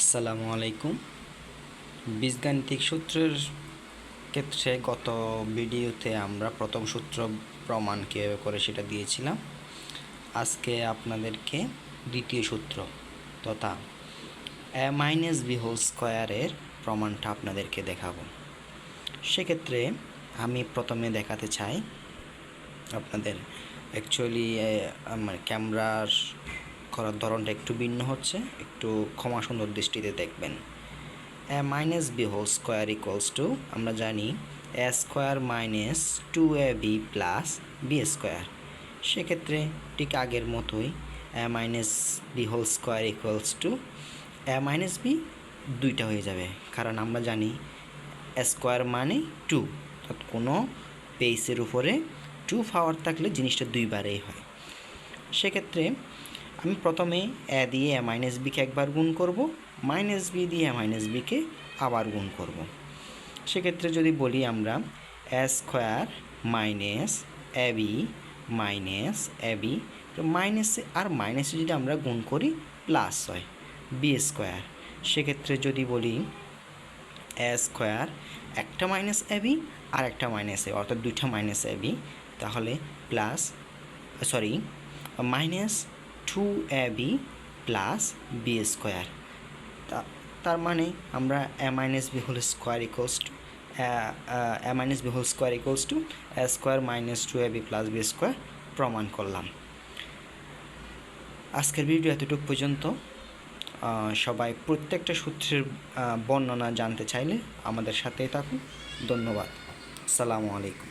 আসসালামু আলাইকুম। বীজগাণিতিক সূত্রের ক্ষেত্রে গত ভিডিওতে আমরা প্রথম সূত্র প্রমাণ কীভাবে করে সেটা দিয়েছিলাম। আজকে আপনাদেরকে দ্বিতীয় সূত্র তথা এ মাইনাস বি হোল স্কোয়ারের প্রমাণটা আপনাদেরকে দেখাবো। সেক্ষেত্রে আমি প্রথমে দেখাতে চাই আপনাদের। অ্যাকচুয়ালি আমার ক্যামেরার করার ধরনটা একটু ভিন্ন হচ্ছে, একটু ক্ষমা সুন্দর দৃষ্টিতে দেখবেন। A minus B whole square equals to আমরা জানি A square minus two A B plus B square সেক্ষেত্রে ঠিক আগের মতোই A minus B whole square equals to A minus B দুইটা হয়ে যাবে। কারণ আমরা জানি স্কোয়ার মানে টু অর্থাৎ কোনো পেসের উপরে টু পাওয়ার থাকলে জিনিসটা দুইবারেই হয়। সেক্ষেত্রে আমি প্রথমে এ দিয়ে এ মাইনাস বিকে একবার গুণ করব মাইনাস বি দিয়ে এ মাইনাস বিকে আবার গুণ করব। সেক্ষেত্রে যদি বলি আমরা A square minus A B minus A B তো মাইনাসে আর মাইনাসে যদি আমরা গুণ করি প্লাস হয় বি স্কোয়ার সেক্ষেত্রে যদি বলি এ স্কোয়ার একটা মাইনাস এ বি আর একটা মাইনাস এ অর্থাৎ দুইটা মাইনাস এ বি তাহলে plus sorry minus two A B plus B square তার মানে আমরা A minus B whole square equals to A minus B whole square equals to A square minus two A B plus B square প্রমাণ করলাম। আজকের video এতটুকু পর্যন্ত। সবাই প্রত্যেকটা সূত্রের বর্ণনা জানতে চাইলে আমাদের সাথেই থাকুন। ধন্যবাদ। আসসালামু আলাইকুম।